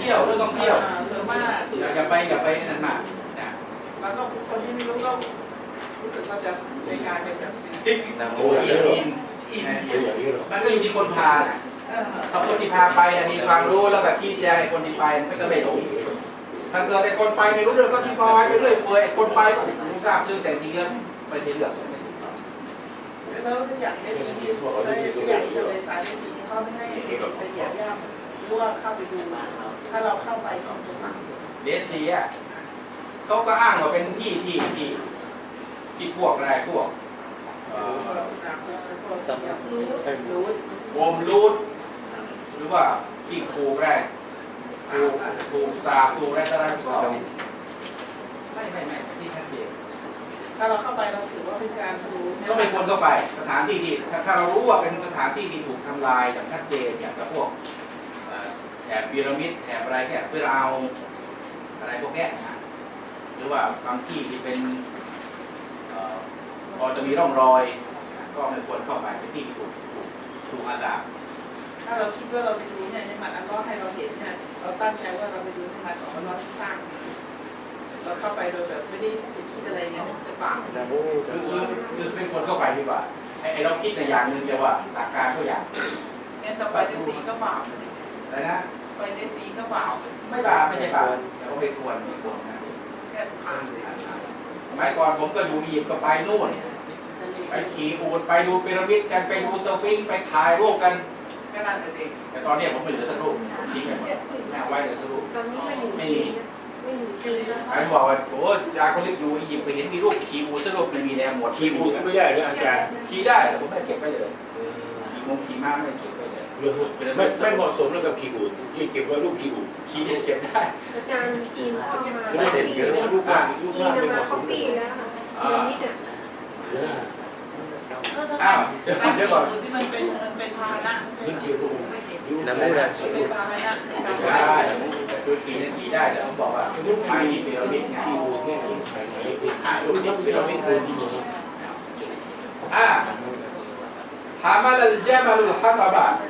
เที่ยวเรื่องท่องเที่ยวหรือว่าอย่าอย่าไปอย่าไปนั่นมากนะแล้วก็คนที่ไม่รู้ก็รู้สึกว่าจะในกลายเป็นแบบสิ่งโอ้ยอินอินมันก็อยู่ที่คนพาน่ะถ้าคนที่พาไปน่ะมีความรู้แล้วก็ชี้แจงให้คนที่ไปมันก็ไม่หลงถ้าเกิดไอ้คนไปไม่รู้เรื่องก็ที่ปอยไปเรื่อยเปื่อยไอ้คนไปก็รู้ทราบซื่อแต่จริงแล้วไม่ใช่เรื่องแล้วถ้าอยากได้ดีที่สุดได้อยากจะเลยสายดีที่เขาไม่ให้เด็กไปเหยียบย่ำห รือว่าเข้าไปดูถ้าเราเข้าไปสองคนเดซีอะเขาก็อ้างว่าเป็นที่ที่ที่ที่พวกอะไรพวกเอ่อรู้วมรูดหรือว่าที่ครูแรกครูครูสาครูแรกอะไรก็ไม่ไม่ไม่ที่ชัดเจนถ้าเราเข้าไปเราถือว่าเป็นการรู้ก็เป็นคนเข้าไปสถานที่ที่ถ้าเรารู้ว่าเป็นสถานที่ที่ถูกทำลายอย่างชัดเจนอย่างกับพวก ถบพีระมิดแถบอะไรแถบฟิรเอาอะไรพวกเนี้ยนะหรือว่าบางที่ที่เป็นเอ่อพอจะมีร่องรอย ก็ไม่ควรเข้าไปเป็นที่ที่ถูกถูกถูกอาดาบถ้าเราคิดว่าเราไปดูเนี่ยในหมัดอัลลอฮ์ให้เราเห็นเนี่ยเราตั้งใจว่าเราไปดูในหมัดของอัลลอฮ์ที่สร้างเราเข้าไปโดยแบบไม่ได้คิดอะไรเนี่ยจะบาปคือคือคือเป็นคนเข้าไปดีกว่าไอ้ไอ้เราคิดในอย่างหนึ่งจะว่าหลักการก็อย่างงั้นเราไปในสีก็บาปอะไรนะ ไปในสีก็บาปไม่บาปไม่ใช่บาปแต่ว่าไม่ควรไม่ควรนะแค่ผ่านสมัยก่อนผมก็อยู่อียิปต์ก็ไปนู่นไปขี่อูฐไปดูพีระมิดกันไปดูสฟิงค์ไปถ่ายรูปกันก็น่าจะเด็กแต่ตอนนี้ผมไม่เหลือสักรูปทิ้งไปหมดแม่ไว้เหลือสักรูปตอนนี้ก็อยู่จีนนะไม่อยู่จีนแล้วใครบอกว่าโอ้จากคนที่อยู่อียิปต์ไปเห็นมีรูปขี่อูฐสักรูปไม่มีแล้วหมดทีบูดไม่ได้เลยอาจารย์ขี่ได้แต่ผมไม่เก็บไว้เลยขี่มงขี่ม้าไม่เก็บ ไว้เลยไม่ไม่เหมาะสมแล้วกับกีบูดที่เก็บไว้ลูกกีบูดขี่เก็บได้อาจารย์จีนเข้ามาไม่เด็ดเยอะลูกล่างลูกจีล่างนไม่เหมามาะสเขามปีแล้วค่ะเดือนนี้เนี่ยอ้าวเดี๋ยวก่อนเดี๋ยวก่อนที่มันเป็นมันเป็นพาหนะไม่นี่ใช่เกี่ยวกับน้ำมูกนะเป็นพาหนะในการใช่คือขี่นั่นขี่ได้แต่ผมบอกว่าไปที่พีระมิดไงกีบูดเนี่ยถ่ายรูปที่พีระมิดคือที่นี่อ่าฮามาลลเจมาลุลฮัตบะเขาแยกออกนะฮามาลเฟียอะไรเฟียลมาดีฮามาลเฟียมาดีอัลเจมาลุอัลเจมาลเฟียให้เป็นอะไรฟ้าอะไรมัดฟูเป็นฟ้าไอ้ลุนมาก็เป็นประธานเป็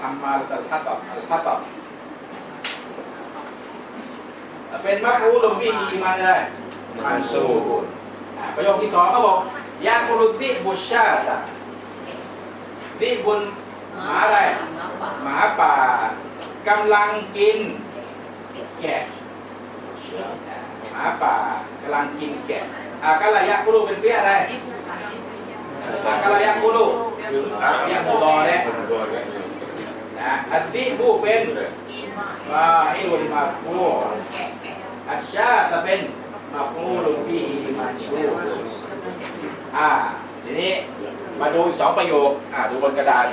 ฮัมมาละตัลฮัตอบอัลฮัตอบเป็นมัฟรูลบิฮีมันอะไรมันซูประโยคที่สองเขาบอกยาคุลุดิบุชาตะดิบุนหมาอะไรหมาป่ากำลังกินแกะหมาป่ากำลังกินแกะอากาลายะกุลูเป็นเฟี้ยอะไรอากาลายะกุลูอะเนี่ยบูรอเนี่ยมันรอเนี่ย นะอัดดิบูเป็นว่าอ้ลุนมาฟูอัชชาตะเป็นมาฟูลุบิฮิมาชูอ่าทีนี้มาดูสองประโยคอ่าดูบนกระดาน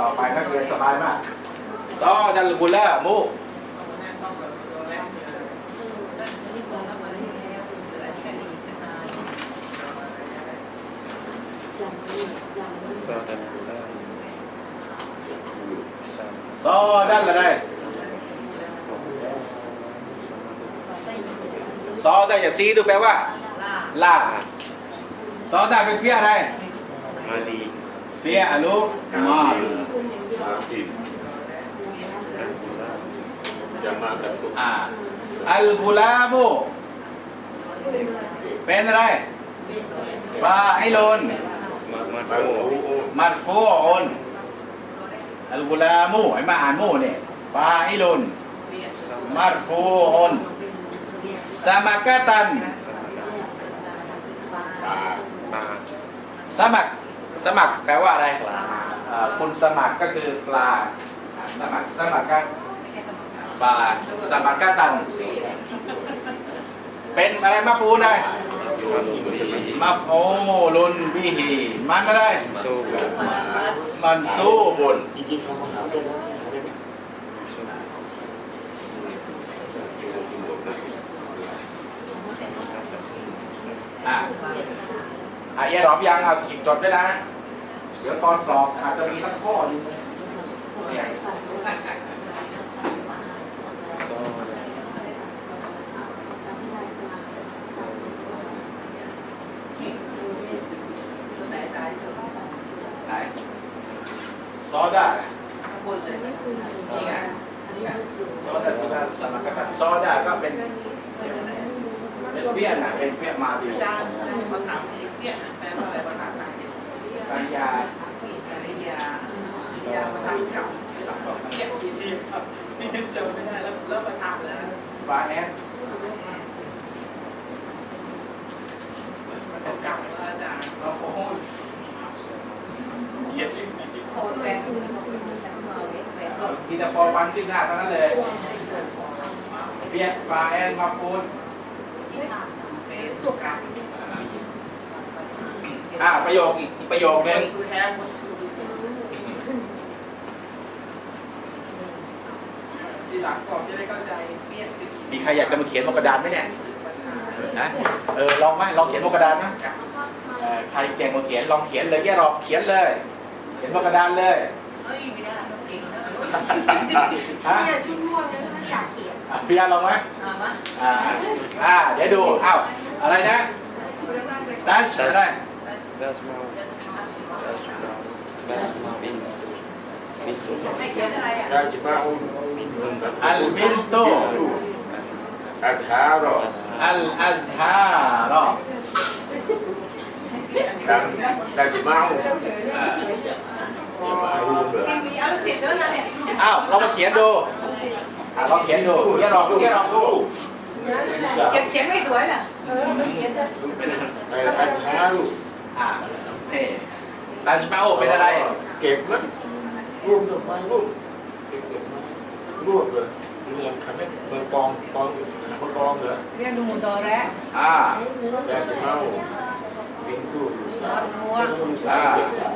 ต่อไปนักเรียนสบายมาก ซอดัลกุลามูซอดัลอะไรซอดัลอย่าซีดูแปลว่าลาซอดัลเป็นเฟียอะไรมาดีเฟียอนุมาลคุณอย่างเดียวมาผิดจะมากับตัว อ่าอัลกุลามูเป็นอะไรฟาอิลุนมามาโอ้โหมัดฟูอุนอัลกุลามูให้มาอ่านมูเนี่ยฟาอิลุนมัดฟูอุนสมักกะตันปลาปลาสมัครสมัครแปลว่าอะไรอ่าคุณสมัครก็คือปลาอ่าสมัครสมัครก็ส บาสมักกะตันเป็นอะไรมาฟูได้มาโอลุนบิฮีมันก็ได้มันสู้บุญจริงๆเขามาหาได้แล้วได้ไหมอะอะเยรอบยังเอาขีดจดไว้นะเดี๋ยวตอนสอบอาจจะมีทั้งข้อหนึงเนี่ย ตัวไหนตายตัว ไหนซอด้า บนเลย นี่คือ นี่ไง นี่คือสูง ซอด้าซอ ด้าสมัครกันซอด้าก็เป็นเป็นเฟี้ยนอะเป็นเฟี้ยนมาดีอาจารย์เขาถามเองเนี่ยแปลว่าอะไรภาษาไทยเนี่ยปัญญาจริยาจริยาประธานเก่าเนี่ยกินดีครับนี่ยังจำไม่ได้แล้วแล้วประธานแล้วฟาแนนมันเก่าแล้วอาจารย์ เราโอ้โห เกียรติ โอ้แปดคือคือจากเราแปดก็ ที แต่พอฟันขึ้นหน้าเท่านั้นเลยเฟี้ยนฟาแอนมาฟูนอ่าประโยคอีกประโยคนึงทีหลังก่อนจะได้เข้าใจเียดมีใครอยากจะมาเขียนบนกระดานไหมเนี่ยนะเออลองไหมลองเขียนบนกระดานนะเออใครเก่งมาเขียนลองเขียนเลยแย่รอเขียนเลย เขียนบนกระดานเลย เนี่ยชุดม่วงเนี่ยมันอยากเขียนอะพี่อาร์ลองไหมอะมาอ่าอ่าเดี๋ยวดูอ้าวอะไรนะดัชอะไร That's my. That's my. That's my. Bin. Bin. ให้เขียนอะไรอะได้จิมาอุนอุนแบบอัลมินสโตอาซารออัลอัซฮารอดังได้จิมาอุนอ่าจิมา อุนเหรอมีอะไรเสร็จแล้วนะเนี่ยอ้าวเรามาเขียนดูอ่าลองเขียนดูแย่รอบดูแย่รอบดูเขียนเขียนไม่สวยน่ะเออมันเขียนแต่เป็นอะไรไอ้อาซารุอ่าเฮ้ดัชมาโอเป็นอะไร เก็บมั้ยรวมดอกไม้รวมเก็บดอกไม้รวบเลยเมืองคำนี้เมืองปองปองคนปองเหรอเรียนดูตอแร้อ่าได้จิมาอุนบินตู้อยู่สามตู้สามเจ็ดสาม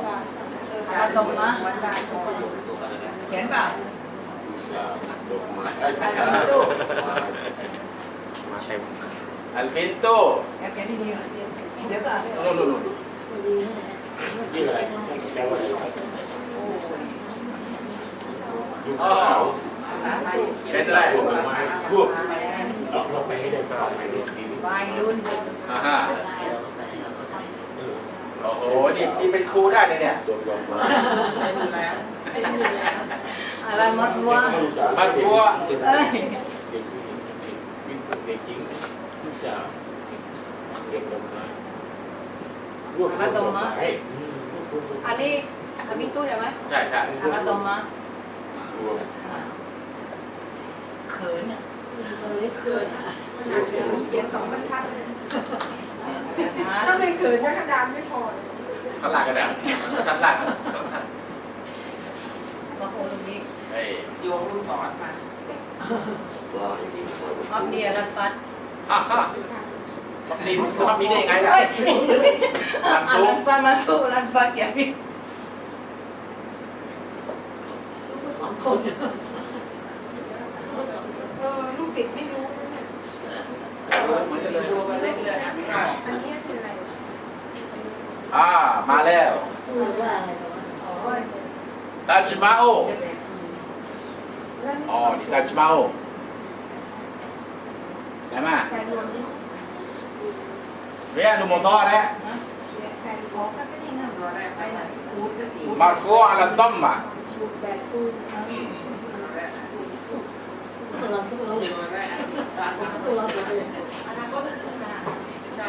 มาตรงนะเขียนเปล่าตู้สามดอกไม้ไอ้สารุ My shape. อัลบินโตเขียนดีๆเดี๋ยวก่อนนู่นนู่นนู่นนี่อะไรแปลว่าอะไรลูกสาว เป็นอะไรรวบดอกไม้รวบเราเราไปให้ได้เป โอ้โหนี่นี่เป็นครูได้เลยเนี่ยตัวดอกไม้ไม่ดูแล้วอะไรมัดวะมันฟัวเอ้ยเด็กผู้หญิงเด็กเด็กจริงลูกสาวเด็กดอกไม้รวบดอกไม้อันนี้อันนี้ตู้ใช่ไหมใช่ใช่อามาตรงมารวบเขินอะเออเขินเขียนสองบรรทัด ถ้าไม่เขินก็กระดานไม่พอข้างล่างก็ได้ข้างล่างมาโคตรงนี้เฮ้ยโยงลูกศรมามักเดียรันฟัดฮ่าฮ่าบักดินทำนี้ได้ยังไงล่ะรันฟัดมาสู้รันฟัดอย่างนี้เออลูกศิษย์ไม่รู้นะเนี่ย ดูมาเรื่ อ่า มาแล้วตัชมาโอแล้วอ๋อนี่ตัชมาโอใช่ไหมแทนรวมนี่เรียนุโมโตะแล้วแทนขอก็ไม่ได้เงินรอได้ไปไหนพูดไปสิมาฟัวอัลตัมมา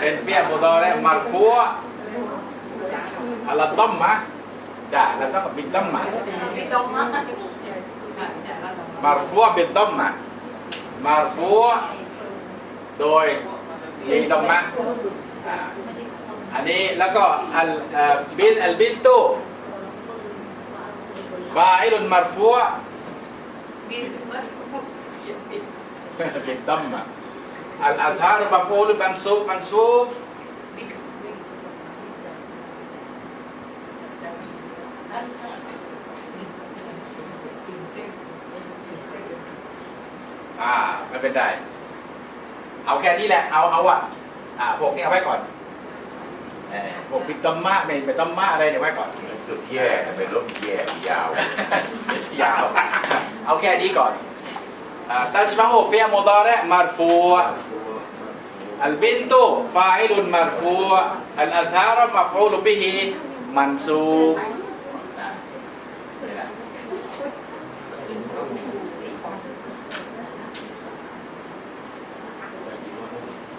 เป็นเฟียโมโตะแล้วมาฟัวอัลตัมมาจ้ะแล้วก็บินตัมมาไม่ตรงมากมาฟัวบินตัมมามาฟัวโดยมีตัมมาอ่าอันนี้แล้วก็อัลเบินอัลบินตูฟาอิลุนมาฟัวบินมาสู้เขี เป็นดัมอะอัลอาซาร์มาฟูลบันซุบบันซุบอ่าไม่เป็นไรเอาแค่นี้แหละเอาเอาอะอ่าพวกนี้เอาไว้ก่อนเออพวกปิดดัมมะไม่เป็นดัมมะอะไรเนี่ยไว้ก่อนสุดแย่เป็นรถแย่ยาว ยาว เอาแค่นี้ก่อน อ่าตัชมาโฮเฟียโมดาระมาร์ฟูอัลบินตุฟาอิลุนมาร์ฟูอัลอาซาระมาฟูลบิฮิมันซูนะนี่แหละ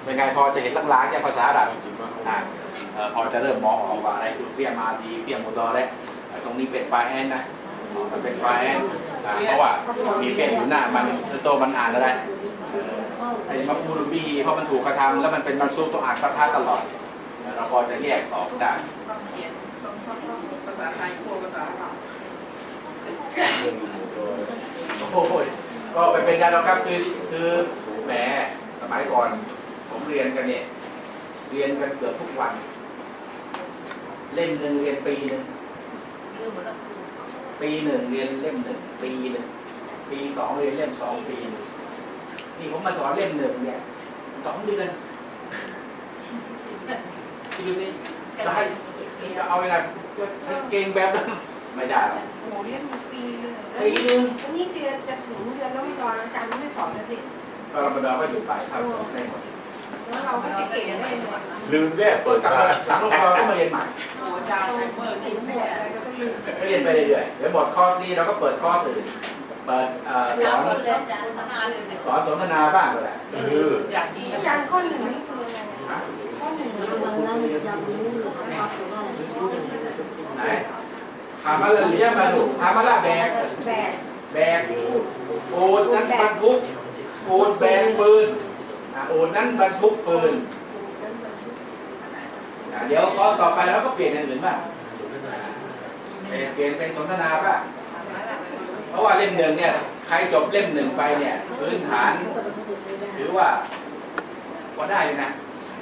เป็นไงพอจะเห็นล้างๆอย่างภาษาอาหรับอ่าเอ่อพอจะเริ่มมองออกว่าอะไรคือเฟียมาดีเฟียโมดาระตรงนี้เป็นไฟแอนนะมันเป็นไฟแอน อ่าเพราะว่ามีเฟียอยู่หน้ามันโตมันอ่านอะไรเออไอ้มักบูรุบีเพราะมันถูกกระทำแล้วมันเป็นมันซูต้องอ่านปะทะตลอดเออเราพอจะแยกออกได้ต้องเขียนต้องต้องต้องภาษาไทยคู่ภาษาเราโอ้ยก็ไปเป็นการแล้วครับคือคือแหมสมัยก่อน ผมเรียนกันเนี่ยเรียนกันเกือบทุกวัน เล่มหนึ่งเรียนปีหนึ่ง ปีหนึ่งเรียนเล่มหนึ่งปีหนึ่งปีสองเรียนเล่มสองปีหนึ่งนี่ผมมาสอนเล่มหนึ่งเนี่ยสองเดือนคิดดูนี่จะให้จะเอายังไงจะให้เก่งแบบนั้นไม่ได้หรอกโอ้โหเรียนมาปีเลยปีหนึ่งอันนี้เดือนจะถึงเดือนแล้วไม่รออาจารย์ไม่สอนแล้วสิก็รมฎอนก็หยุดไปครับได้หมดแล้วเราก็จะเก่งได้หมดลืมแน่เปิเปิดดกลับมามาหลังรมฎอนก็มาเรียนใหม่โอ้อาจารย์ไอ้เมื่อกินแม่ ก็เรียนไปเรื่อยๆเดี๋ยวหมดคอร์สนี้เราก็เปิดคอร์สอื่นเปิดเอ่อสอนสอนสนทนาบ้างก็ได้เอออย่างนี้อาจารย์ข้อหนึ่งนี่คืออะไรนะข้อหนึ่งคืออะไรไหนทำอะไรเรียกมาดูทำอะไรแบกแบบแบกโอนนั้นบรรทุกโอนแบกฟืนอะโอนนั้นบรรทุกฟืนอะเดี๋ยวคอร์สต่อไปเราก็เปลี่ยนอย่างอื่นบ้าง เปลี่ยนเปลี่ยนเป็นสนทนาบ้างเพราะว่าเล่มหนึ่งเนี่ยใครจบเล่มหนึ่งไปเนี่ยพื้นฐาน ถือว่าก็ได้อยู่นะ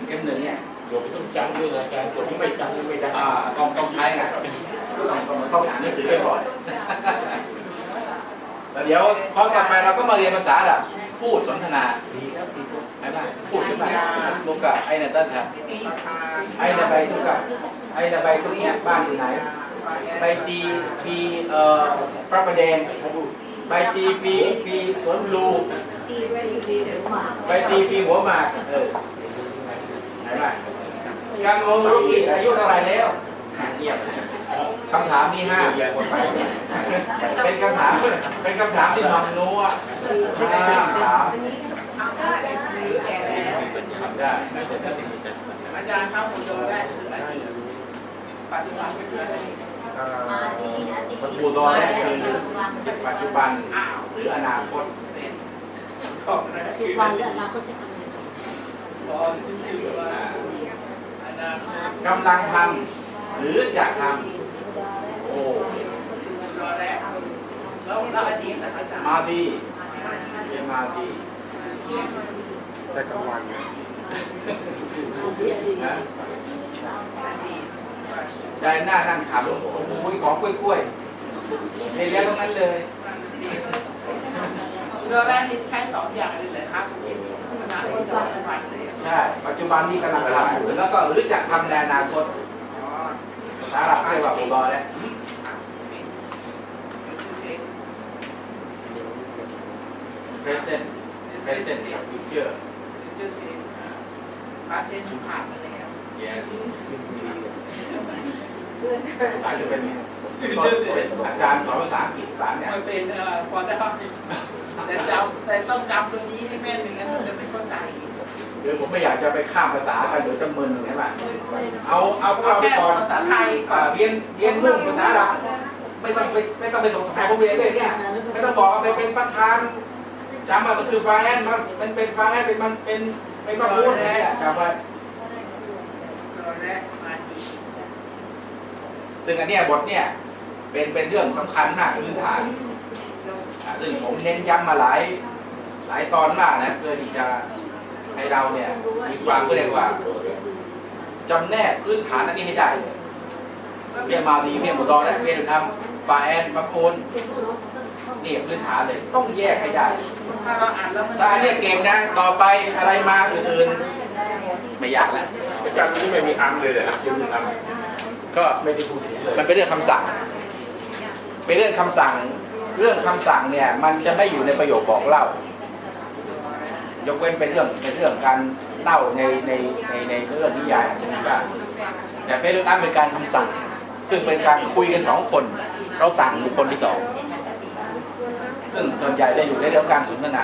เล่มหนึ่งเนี่ยจบต้องจำด้วยนะการจบที่ไม่จำไม่ได้อ่าต้องต้องใช้ไงต้องต้องต้องอ่านหนังสือบ่อยๆแล้วเดี๋ยวคอร์สต่อไปเราก็มาเรียนภาษาแบบพูดสนทนาดีครับดีครับใช่ไหมพูดขึ้นมาอัสมุกะไอ้นาตันครับราคาไอ้นาใบทุกะไอ้นาใบทุกเนี่ยบ้านอยู่ไหน ใบตีฟีเอ่อพระประแดงใบตีฟีฟีสวนลูตีไว้อยู่ดีเดี๋ยวมาใบตีฟีหัวหมากเออไหนไหมยังงงรุกี้อายุเท่าไหร่แล้วเงียบคำถามที่ห้าเป็นคำถามเป็นคำถามที่มันนัวห้ามถามเอาได้หรือแก่แล้วได้อาจารย์ครับผมโดนได้คืออดีตปัจจุบันเป็นอะ ไรมันปูตอนแรกคือปัจจุบันหรืออนาคตเสร็จก็นะทุกวันแล้วเราก็จะทำรอชื่อว่ากำลังทำหรือจะทำโอ้รอแล้วแล้วอดีตนะอาจารย์มาดีเรียนมาดีแต่กลางวันนะอดีต ได้หน้านั่งขำโอ้โหของกล้วยๆเรียนแล้วตรงนั้นเลยเรือแรกนี่ใช้สองอย่างเลยเลยครับคิดอนาคตกับปัจจุบันเลยใช่ปัจจุบันนี้กำลังทำอยู่แล้วก็หรือจะทำในอนาคตอ๋อภาษาอาหรับเรียกว่าปูตอแล้ว present present เนี่ย future ชื่อเองพาเทนผ่านมาแล้ว yes เพื่อนจะอาจจะเป็นอาจารย์สอนภาษาอังกฤษหลานเนี่ยมันเป็นพอได้แต่จำแต่ต้องจำตัวนี้ให้แม่นไม่งั้นมันจะไม่เข้าใจเดี๋ยวผมไม่อยากจะไปข้ามภาษากันเดี๋ยวจะมึนใช่ไหมเอาเอาพวกเอาเราไปแค่ก่อนภาษาไทยก่ออ่านเรียนเรียนรุ่งภาษาเราไม่ต้องไปไม่ต้องไปสงสัยผมเรียนเลยเนี่ยไม่ต้องบอกว่าไปเป็นประธานจำว่ามันคือฟาแอนมันมันเป็นฟาแอนเป็นมันเป็นเป็นพระพุทธเนี่ยจำไว้ต อนแรกมาดีซึ่งอันเนี้ยบทเนี่ยเป็นเป็นเรื่องสำคัญมากพื้นฐานอ่าซึ่งผมเน้นย้ำมาหลายหลายตอนมากนะเพื่อที่จะให้เราเนี่ยมีความก็เรียกว่าจำแนกพื้นฐานอันนี้ให้ได้เลยเฟียมาดีเฟียมุดอและเฟียดุนัมฟาแอนมาฟูนนี่พื้นฐานเลยต้องแยกให้ได้ถ้าเราอ่านแล้วมันถ้าอันเนี้ยเก่งนะต่อไปอะไรมาอื่นๆไม่ยากแล้ว อาจารย์ที่ไม่มีอัมเลยเลยนะยังมีอัมก็ไม่ได้พูดถึงเลยมันเป็นเรื่องคำสั่ง เป็นเรื่องคำสั่ง เรื่องคำสั่งเนี่ย มันจะไม่อยู่ในประโยคบอกเล่า ยกเว้นเป็นเรื่องเป็นเรื่องการเล่าในในในในเรื่องนิยายที่ได้แต่เฟซบุ๊กอัพเป็นการคำสั่ง ซึ่งเป็นการคุยกันสองคน เราสั่งบุคคลที่สองซึ่งส่วนใหญ่จะอยู่ในเรื่องการสนทนา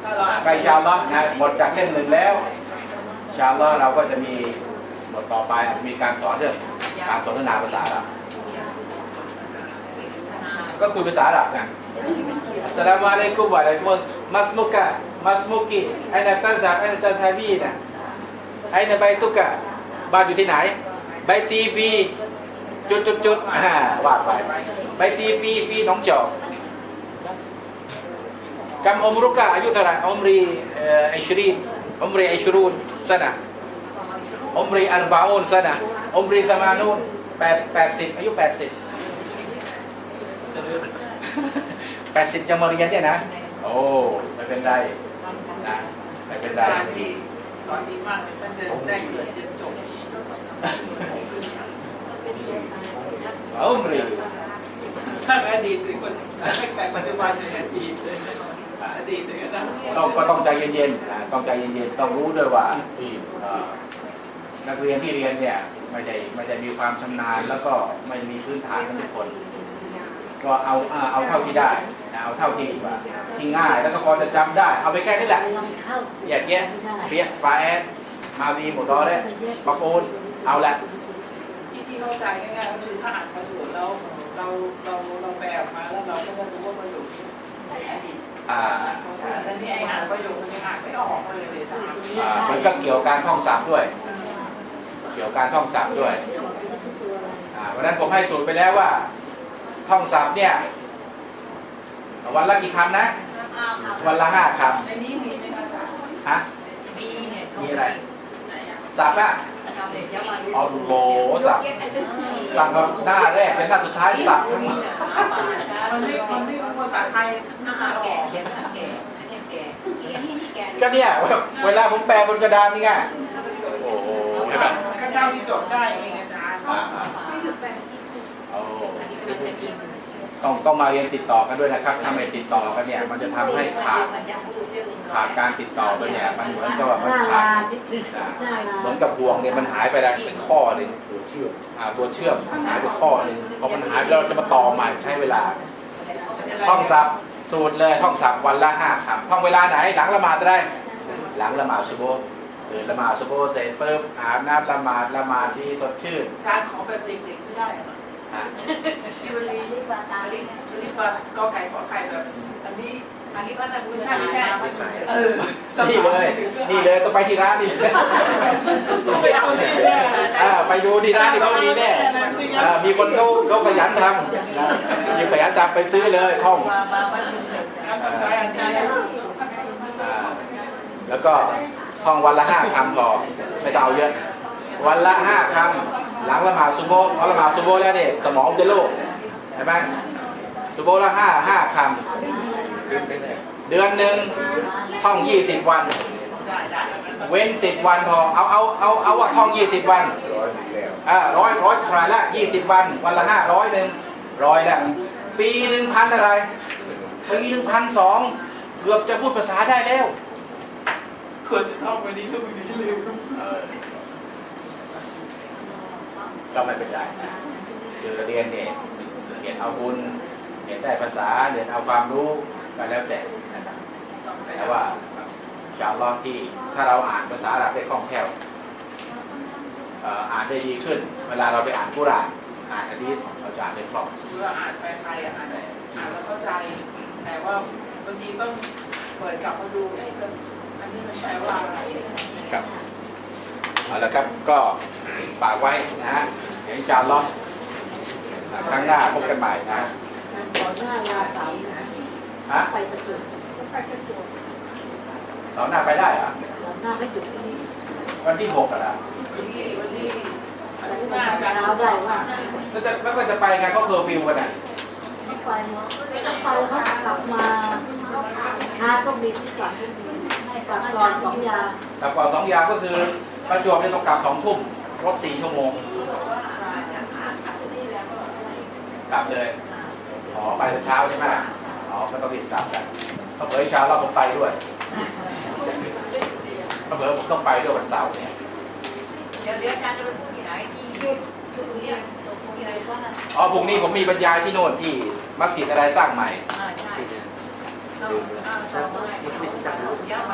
ถ้าเราอ่าน ไปชาวล้อฮ์นะหมดจากเล่มหนึ่งแล้วชาวล้อเราก็จะมีบทต่อไปมีการสอนเรื่องการสนทนาภาษาอาหรับก็คุยภาษาอาหรับนะอัสสลามุอะลัยกุมวะอะลัยกุมมัสมุกะมัสมุกิไอ้นาตันซับไอ้นาตันทาบีนะไอ้นาไบตุกะบ้านอยู่ที่ไหนไบตีฟีจุดจุดจุดว่าไปไบตีฟีฟีน้องจอก كم عمرك อายุเท่าไหร่ عمري آه، 20 عمري 20 سنة عمري 40 سنة عمري 80 8 80อายุ 80 80จะมาเรียนเนี่ยนะ โอ้ไม่เป็นไรนะไม่เป็นไร อาจารย์ที่สอนดีมากเลยมันจะได้เกิดจนจบ عمري ถ้าอดีตถึงคนตั้งแต่ปัจจุบันถึงอดีตเลยอดี ตถึงอนาคตต้องก็ต้องใจเย็นๆนะต้องใจเย็นๆต้องรู้ด้วยว่าเอ่อนักเรียนที่เรียนเนี่ยไม่ได้ไม่ได้มีความชำนาญแล้วก็ไม่มีพื้นฐานกันทุกคน ก็เอาอ่าเอาเท่าที่ได้นะเอาเท่าที่ว่าที่ง่ายแล้วก็พอจะจำได้ เอาไปแค่นี้แหละอย่าแยะเฟียฟ้าแอดมาวีหมดตอได้ปะโคนเอาละที่ที่เข้าใจง่ายๆก็คือถ้าอ่านประโยชน์แล้วเราเราเราแปลออกมาแล้วเราก็จะรู้ว่าประโยชน์ใน อดีตอ่าแต่นี่ไอ้อ่านประโยคมันยังอ่านไม่ออกเลยเลยจ้าอ่ามันก็เกี่ยวกับการท่องศัพท์ด้วย เกี่ยวกับการท่องศัพท์ด้วยอ่าวันนั้นผมให้สูตรไปแล้วว่า ท่องศัพท์เนี่ย วันละกี่คำนะ วันละห้าคในนี้มีไหมคะอาจารย์ำฮะมีอะไรไหนอะศัพท์อะ เอาโหศัพท์ตั้งแต่หน้าแรกจนหน้าสุดท้ายศัพท์ทั้งหมด มันไม่มันไม่ภาษาไทยอ่านออกก็เนี่ยเวลาผมแปลบนกระดานนี่ไงโอ้โหใช่ไหมข้าเจ้าที่จดได้เองอาจารย์อ่าอ่าโอ้ต้องต้องมาเรียนติดต่อกันด้วยนะครับถ้าไม่ติดต่อกันเนี่ย มันจะทำให้ขาดขาดการติดต่อไปเนี่ย มันเหมือนกับว่ามันขาดอ่าเหมือนกับพวงเนี่ยมันหายไปแล้วเป็นข้อหนึ่งตัวเชื่อมอ่าตัวเชื่อมหายไปข้อหนึ่งพอมันหายไปแล้วเราจะมาต่อใหม่ใช้เวลา ท่องศัพท์สูตรเลยท่องศัพท์วันละห้าคำท่องเวลาไหนหลังละหมาดก็ได้ หลังละหมาดซุโบฮ์ตื่นละหมาดซุโบฮ์เสร็จปุ๊บอาบน้ำละหมาดละหมาดที่สดชื่นการขอแบบเด็กๆไม่ได้อะอะที่มันมีลิปลิลิปกอไก่ขอไข่แบบอันนี้ ไม่ใช่ไม่ใช่เออนี่เลย นี่เลยต้องไปที่ร้านนี่ต้องไปเอาที่แน่อ่าไปดูที่ร้านที่เขามีแน่อ่ามีคนเขาเขาขยันทำนะมีขยันทำไปซื้อเลยท่องการต้องใช้อันนี้อ่าแล้วก็ท่องวันละห้าคำพอไม่ต้องเอาเยอะ วันละห้าคำหลังละหมาดซุโบฮ์พอละหมาดซุโบฮ์แล้วเนี่ยสมองจะโล่งใช่ไหมซุโบฮ์ละห้าห้าคำ เดือนหนึ่งท่องยี่สิบวันได้ได้เว้นสิบวันพอเอาเอาเอาเอาว่าท่องยี่สิบวันร้อยหนึ่งแล้วอ่าร้อยร้อยรายละยี่สิบวัน วันละห้าร้อยหนึ่งร้อยแล้วปีหนึ่งพันอะไรปีหนึ่งพันสองเกือบจะพูดภาษาได้แล้วควรจะท่องวันนี้ลูกนี้ลืมก็ไม่เป็นไรนะคือเรียนเนี่ยเรียนเอาบุญเรียนได้ภาษาเรียนเอาความรู้ ก็แล้วแต่นะครับแต่ว่าชาวลอฮ์ที่ถ้าเราอ่านภาษาอาหรับได้คล่องแคล่วเอ่ออ่านได้ดีขึ้น เวลาเราไปอ่านกุรอานอ่านอะดีษเราจะอ่านได้คล่องเมื่ออ่านไปไทยอ่านอ่านแล้วเข้าใจแต่ว่าบางทีต้องเปิดกลับมาดูไอ้มันอันนี้มันแปลว่าอะไรครับเอาละครับก็ฝากไว้นะฮะเดี๋ยวอินชาอัลลอฮ์ครั้งหน้าพบกันใหม่นะฮะก่อนหน้าลาสาม ฮะไปประจุไปประจวบเสาร์หน้าไปได้เหรอหลังหน้าไม่หยุดที่นี่วันที่หกอะนะวันนี้วันนี้แล้วก็ตอนเช้าได้ว่าแล้วจะแล้วก็จะไปไงก็เคอร์ฟิวกันอะไม่ไปไม่ต้องไปเขากลับมาช้าก็มีที่กลับก็มีให้กลับก่อนสองยากลับก่อนสองยามก็คือประจวบเนี่ยต้องกลับสองทุ่มรถสี่ชั่วโมงกลับเลย อ๋อ ไปแต่เช้าใช่ไหม อ๋อก็ต้องรีบกลับกันถ้าเผยเช้าเราผมไปด้วยถ้าเผยผมต้องไปด้วยวันเสาร์เนี่ยเดี๋ยวเดี๋ยวอาจารย์จะไปพูดที่ไหนที่ที่ตรงเนี้ยตรงที่อะไรก็นะอ๋อพรุ่งนี้ผมมีบรรยายที่โน่นที่มัสยิดอะไรสร้างใหม่อ่าใช่เราเอาเราเมื่อไหร่เราย้ายไป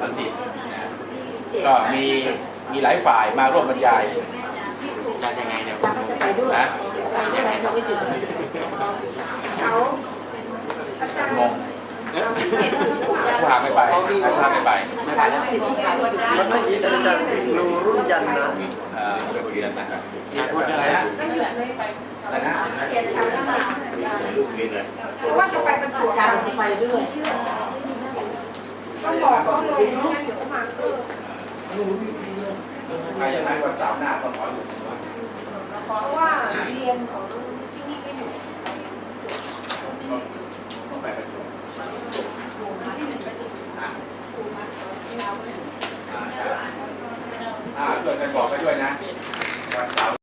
มัสยิดนะก็มีมีหลายฝ่ายมาร่วมบรรยายจะยังไงเนี่ยตาก็จะไปด้วยนะไปด้วยเราไม่หยุดเขาอาจารย์ งงผู้หาไม่ไปผู้หาไม่ไปไม่ไปแล้วสิบที่ขายก็หยุดแล้วเมื่อกี้อาจารย์ดูรุ่นยันนะเอ่อเป็นเรียนนะครับอยากพูดอะอะไรไรฮะฮะไม่หยุดเลยไปอะไรนะเจ็ดครั้งแล้วเพราะว่าจะไปประจวบอาจารย์จะไปด้วยต้องบอกเขาเลยไม่งั้นเดี๋ยวเขามาเออใครอย่างนั้นวันเสาร์หน้าต้องขออยู่เพราะว่าเรียนของที่นี่ก็อยู่ อ่าช่วยกันบอกไปด้วยนะวันเสาร์